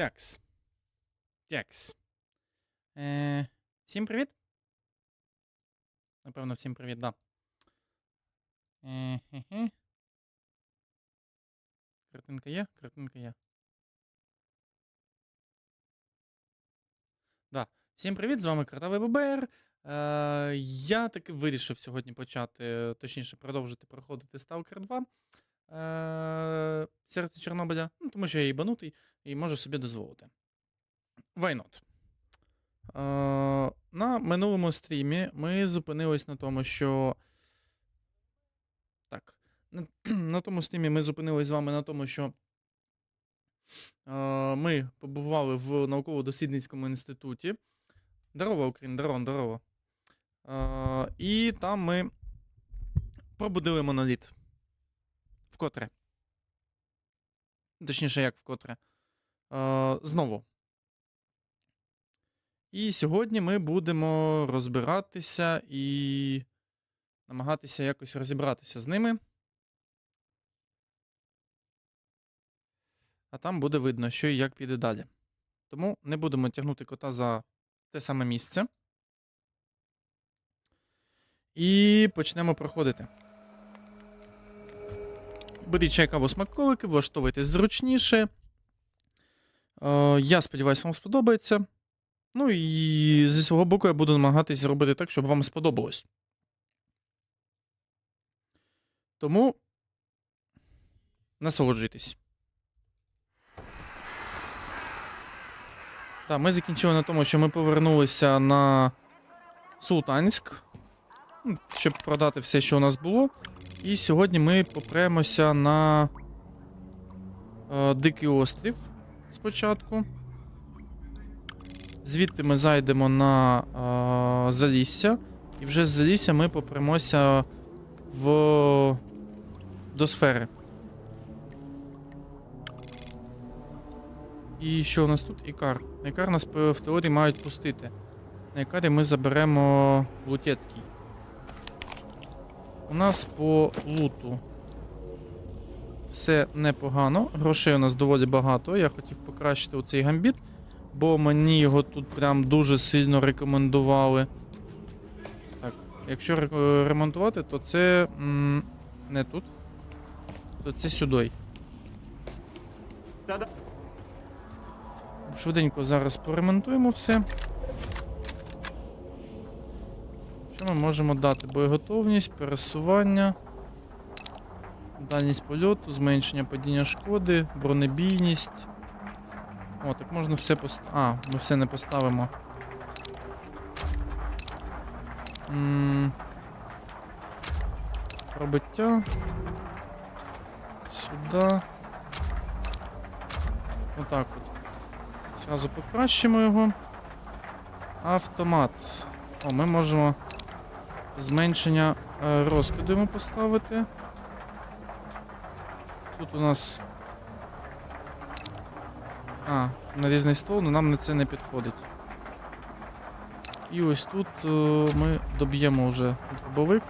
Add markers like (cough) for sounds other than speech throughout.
Такс. Такс. Е, всім привіт. Напевно, всім привіт, да. Е, хе-хе. Картинка є? Картинка є. Да. Всім привіт, з вами Картавий ББР. Е, я таки вирішив сьогодні почати, точніше, продовжити проходити Stalker 2. Е, серце Чорнобиля. Ну, тому що я їбанутий і можу собі дозволити. Not? Е, на минулому стрімі ми зупинились на тому, що. Так. (clears throat) На, тому стрімі ми зупинились з вами на тому, що е, ми побували в науково-дослідницькому інституті. Здорово, Україна, здорово, здорово. Е, і там ми пробудили моноліт. Вкотре. Точніше, як вкотре. Е, знову. І сьогодні ми будемо розбиратися і намагатися якось розібратися з ними. А там буде видно, що і як піде далі. Тому не будемо тягнути кота за те саме місце. І почнемо проходити. Беріть чай каву смаколики, влаштовуйтесь зручніше. Е, я сподіваюся, вам сподобається. Ну і зі свого боку я буду намагатись зробити так, щоб вам сподобалось. Тому насолоджуйтесь. Так, ми закінчили на тому, що ми повернулися на Султанськ, щоб продати все, що у нас було. І сьогодні ми попремося на е, Дикий острів спочатку. Звідти ми зайдемо на е, Залісся. І вже з Залісся ми попремося в до сфери. І що у нас тут? Ікар. Ікар нас е, в теорії мають пустити. На Ікарі ми заберемо Лутецький. У нас по луту все непогано. Грошей у нас доволі багато. Я хотів покращити оцей гамбіт, бо мені його тут прям дуже сильно рекомендували. Так, якщо ремонтувати, то це м, не тут. То це сюди. Швиденько зараз поремонтуємо все. Що ми можемо дати? Боєготовність, пересування, дальність польоту, зменшення падіння шкоди, бронебійність. О, так можна все поставити. А, ми все не поставимо. М, Пробиття. Сюди. Отак от. Зразу покращимо його. Автомат. О, ми можемо зменшення е, розкиду йому поставити. Тут у нас. А, нарізний стол, але нам на це не підходить. І ось тут е, ми доб'ємо вже дробовик.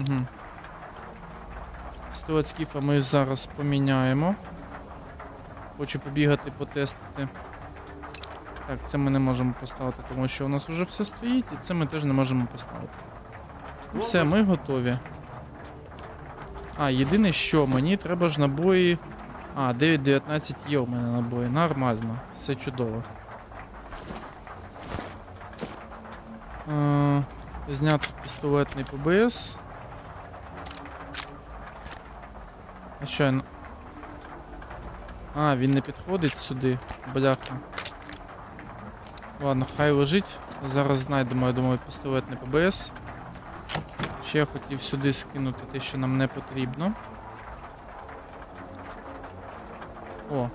Угу. Пістолет скіфа ми зараз поміняємо. Хочу побігати, потестити. Так, це ми не можемо поставити, тому що у нас вже все стоїть, і це ми теж не можемо поставити. Все, ми готові. А, єдине що, мені треба ж набої. А, 9-19 є у мене набої. Нормально, все чудово. Е, зняти пістолетний ПБС. А що я... А, він не підходить сюди, бляха. Ладно, хай лежить. Зараз знайдемо, я думаю, пістолетний ПБС. Ще я хотів сюди скинути те, що нам не потрібно. О.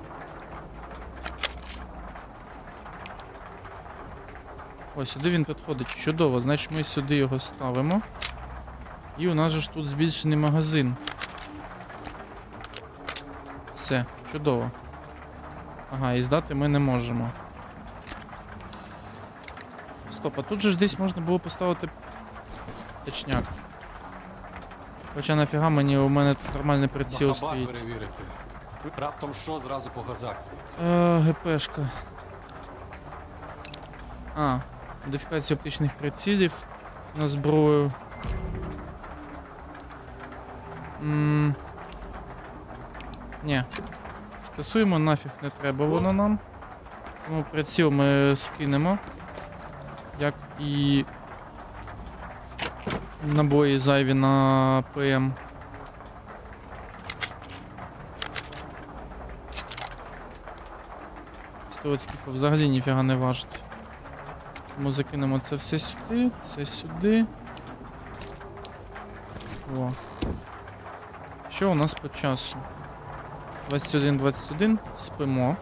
О, сюди він підходить. Чудово, значить ми сюди його ставимо. І у нас же ж тут збільшений магазин. Все, чудово. Ага, і здати ми не можемо. Стоп, а тут же ж десь можна було поставити точняк. Хоча нафіга мені у мене тут нормальний приціл стоїть. перевірити. Раптом що зразу по газах звідси. Е, ГПшка. А, модифікація оптичних прицілів на зброю. М, Ні. Скасуємо, нафіг не треба воно нам. Тому приціл ми скинемо. І набої зайві на ПМ. Пістолет взагалі ніфіга не важить. Тому закинемо це все сюди, це сюди. О. Що у нас по часу? 21-21. Спимо.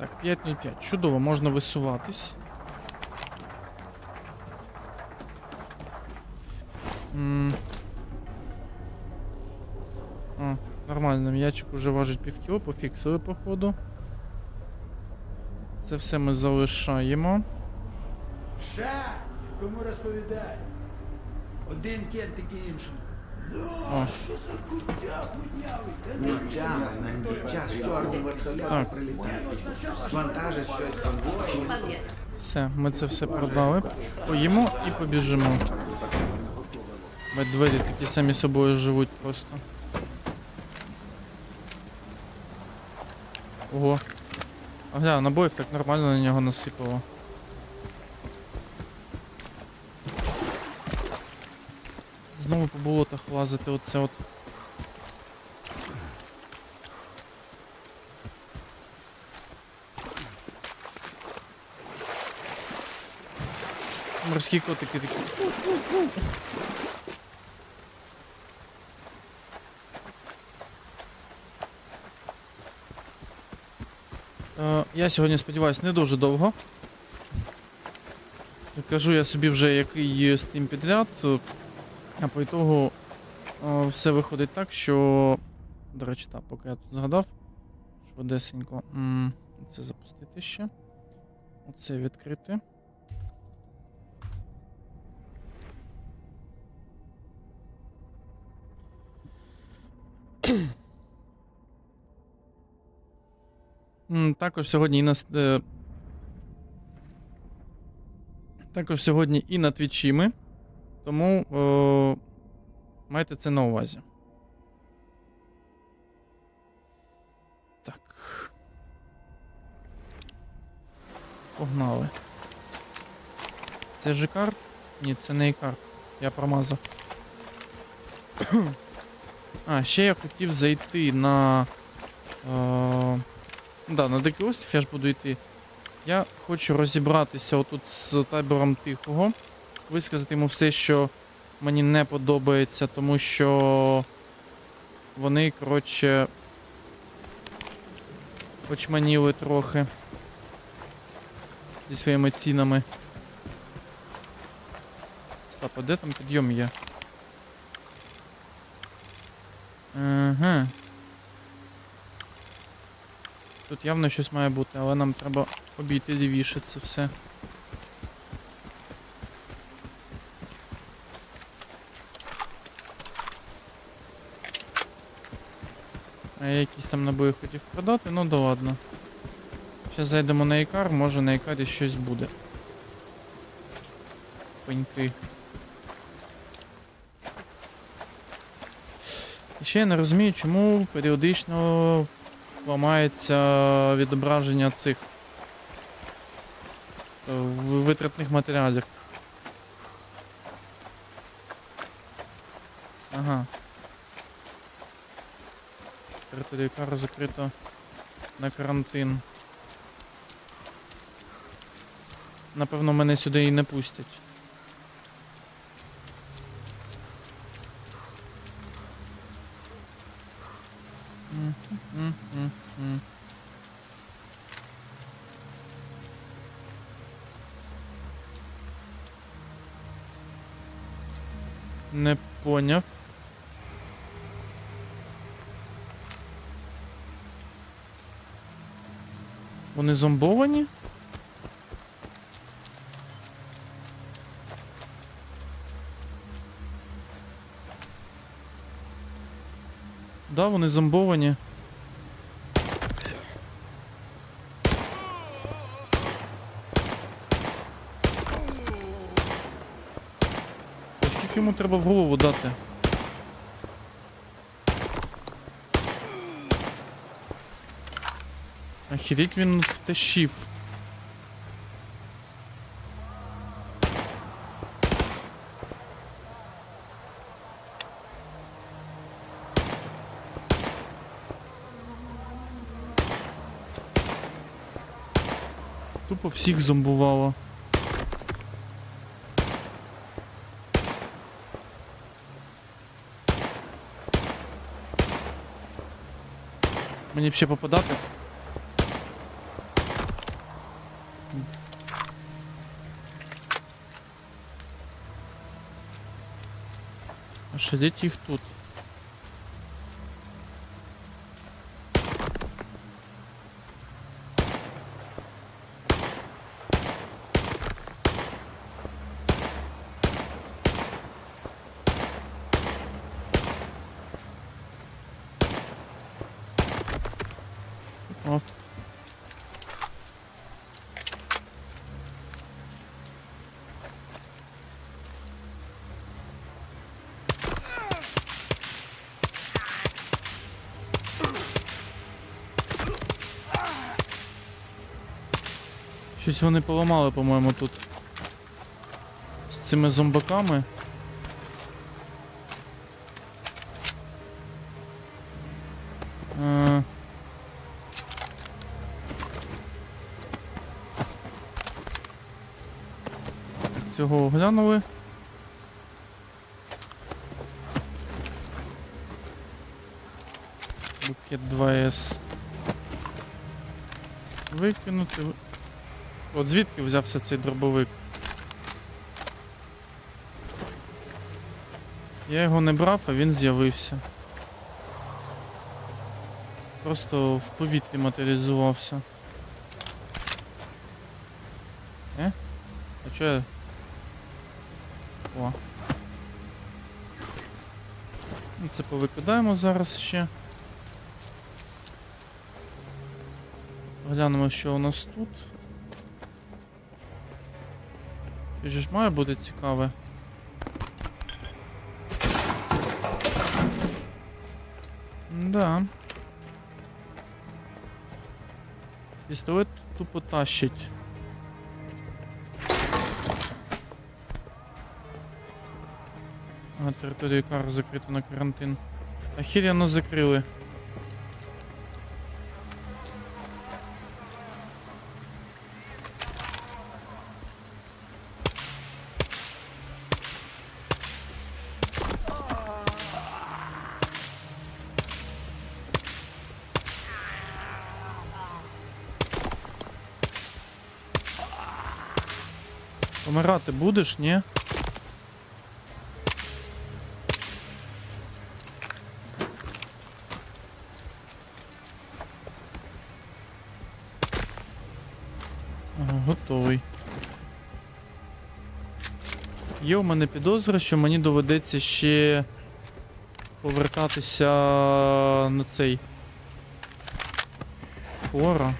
Так, 5.05. Чудово, можна висуватись. М. О, нормально, м'ячик уже важить півкіло, пофіксили, походу. Це все ми залишаємо. Ша, кому розповідай. Один кент такий іншому. О, Нічами на час чорний вертольот Так. прилітає. Все, ми це все продали. Поїмо і побіжимо. Медведі такі самі собою живуть просто. Ого. А гля, набоїв так нормально на нього насипало. Знову по болотах лазити оце от. Морські котики такі. Е, Я сьогодні сподіваюся не дуже довго. Кажу я собі вже який стрім підряд, е, а по ітогу е, все виходить так, що. До речі, так, поки я тут згадав. Швидесенько. Це запустити ще. Оце відкрити. (clears throat) Також сьогодні і на. е, Також сьогодні і на твічі ми. Тому е, майте це на увазі. Так. Погнали. Це Жикар? Ні, це не Ікар. Я промазав. а, ще я хотів зайти на. Е, да, на Дикий острів я ж буду йти. Я хочу розібратися отут з табором тихого, висказати йому все, що мені не подобається, тому що вони, коротше, очманіли трохи зі своїми цінами. Стоп, а де там підйом є? Ага. Тут явно щось має бути, але нам треба обійти лівіше це все. А я якісь там набої хотів продати, ну да ладно. Зараз зайдемо на Ікар, може на Ікарі щось буде. Пеньки. І ще я не розумію, чому періодично ламається відображення цих е, витратних матеріалів. Ага. Територія Ікара закрита на карантин. Напевно, мене сюди і не пустять. Зомбовані? Да, вони зомбовані. Та Скільки йому треба в голову дати? Охереть він втащив. Тупо всіх зомбувало. Мені б ще попадати? А де їх тут. Щось вони поламали, по-моєму, тут. З цими зомбаками. Е, Цього оглянули. Букет 2С. Викинути. От звідки взявся цей дробовик? Я його не брав, а він з'явився. Просто в повітрі матеріалізувався. Е? А чо я? О. Ну, Це повикидаємо зараз ще. Глянемо, що у нас тут. Це ж має бути цікаве. Да. Пістолет тупо тащить. А територію кар закрита на карантин. А Ахіряно закрили. Помирати будеш, ні? Готовий. Є у мене підозра, що мені доведеться ще повертатися на цей фора.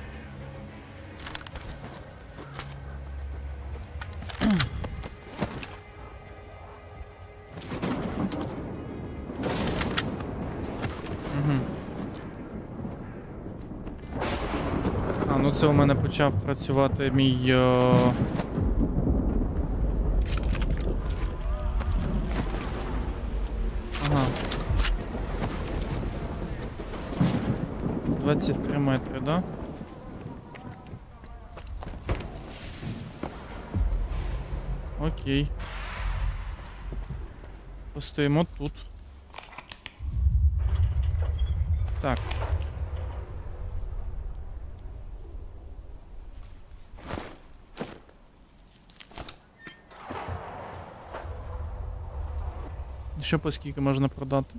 Ну це у мене почав працювати мій. Е... Ага. 23 метри, да? Окей. Постоїмо тут. Так. Ще по скільки можна продати?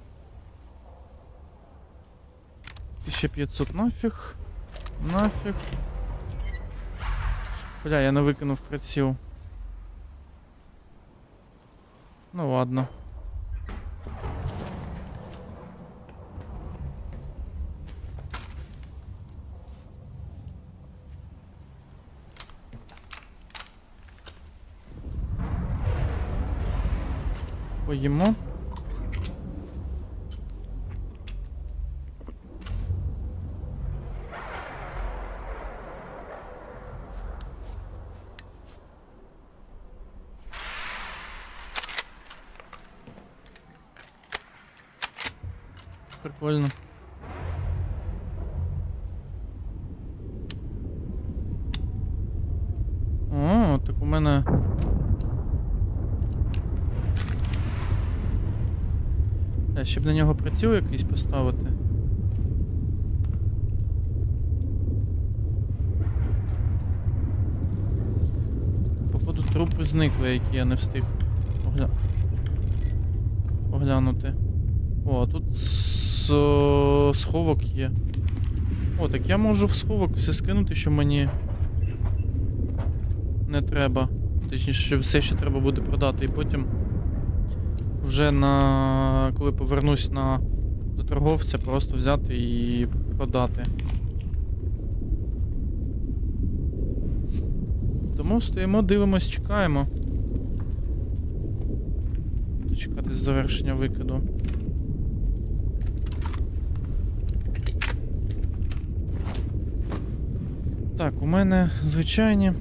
1500 нафіг. Нафіг. Бля, я не викинув приціл. Ну ладно. Поїмо. Прикольно. О, так у мене. Е, Щоб на нього приціл якийсь поставити. Походу трупи зникли, які я не встиг погля... поглянути. О, тут. О, сховок є. О, так я можу в сховок все скинути, що мені не треба. Точніше, що все, що треба буде продати, і потім вже на. коли повернусь на до торговця, просто взяти і продати. Тому стоїмо, дивимось, чекаємо. Дочекатись завершення викиду. Так, у мене звичайні.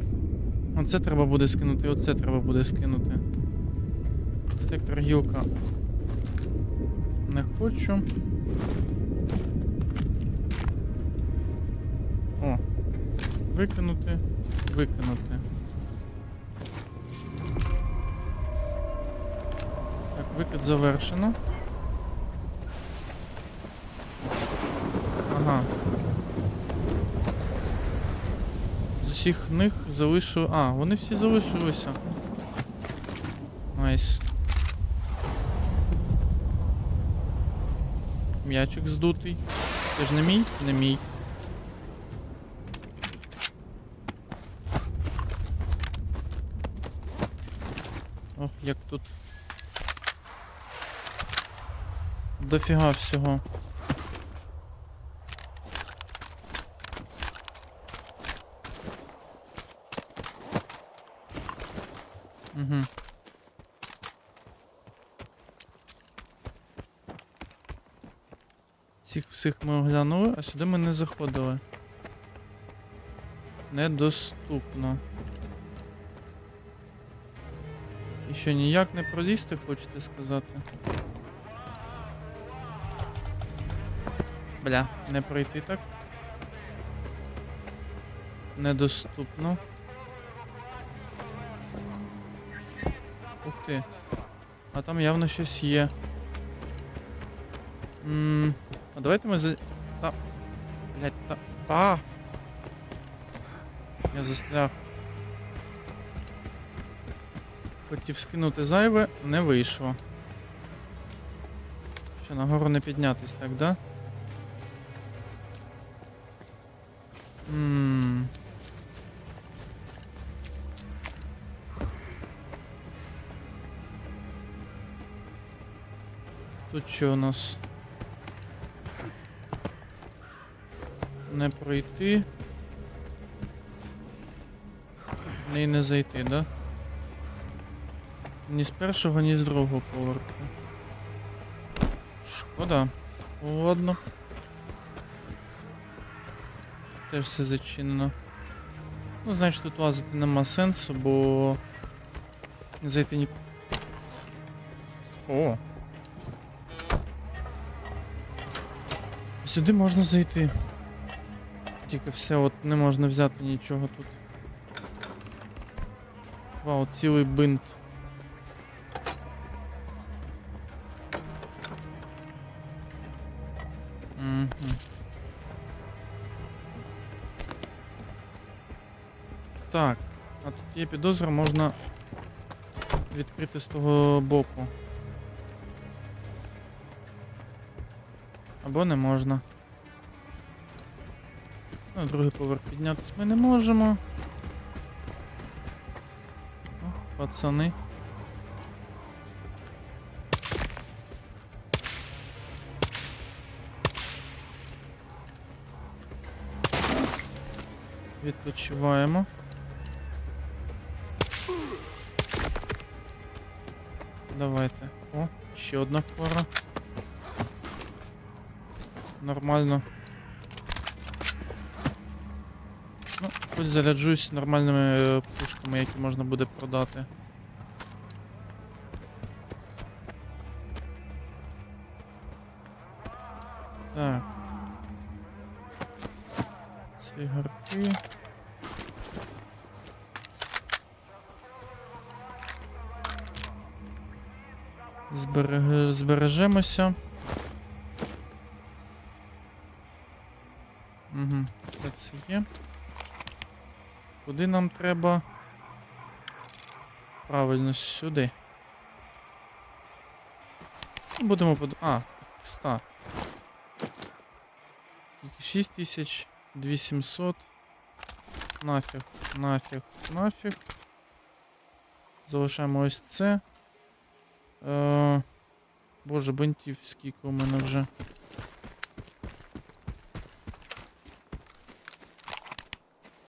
Оце треба буде скинути, оце треба буде скинути. Детектор гілка. Не хочу. О. Викинути. Викинути. Так, викид завершено. Ага. З усіх них залишу. А, вони всі залишилися. Найс. М'ячик здутий. Це ж не мій? Не мій. Ох, як тут. Дофіга всього. Угу. Цих ми оглянули, а сюди ми не заходили. Недоступно. І що ніяк не пролізти, хочете сказати? Бля, не пройти так. Недоступно. Ух ти. А там явно щось є. Ммм. А давайте ми за. Та. Блять, та. Та. Я застряг. Хотів скинути зайве, не вийшло. Що, нагору не піднятись, так, да? Ммм. Тут що у нас? Не пройти. Не не зайти, да? Ні з першого, ні з другого поверху. Шкода. Ладно. Теж все зачинено. Ну, значить тут лазити нема сенсу, бо зайти ні. О! Сюди можна зайти. Тільки все, от не можна взяти нічого тут. Вау, цілий бинт. Мгм. Так, а тут є підозра, можна відкрити з того боку. Або не можна. На другий поверх піднятися ми не можемо. О, пацани. Відпочиваємо. Давайте. О, ще одна фора. Нормально. Хоч заряджусь нормальними е, пушками, які можна буде продати. Так. Цигарки. Зберег... Збережемося. Угу, це все є. Куди нам треба? Правильно, сюди. Ну, Будемо под... А, 100. Скільки? 6 2700. Нафіг, нафіг, нафіг. Залишаємо ось це. Е... Боже, бентів скільки у мене вже.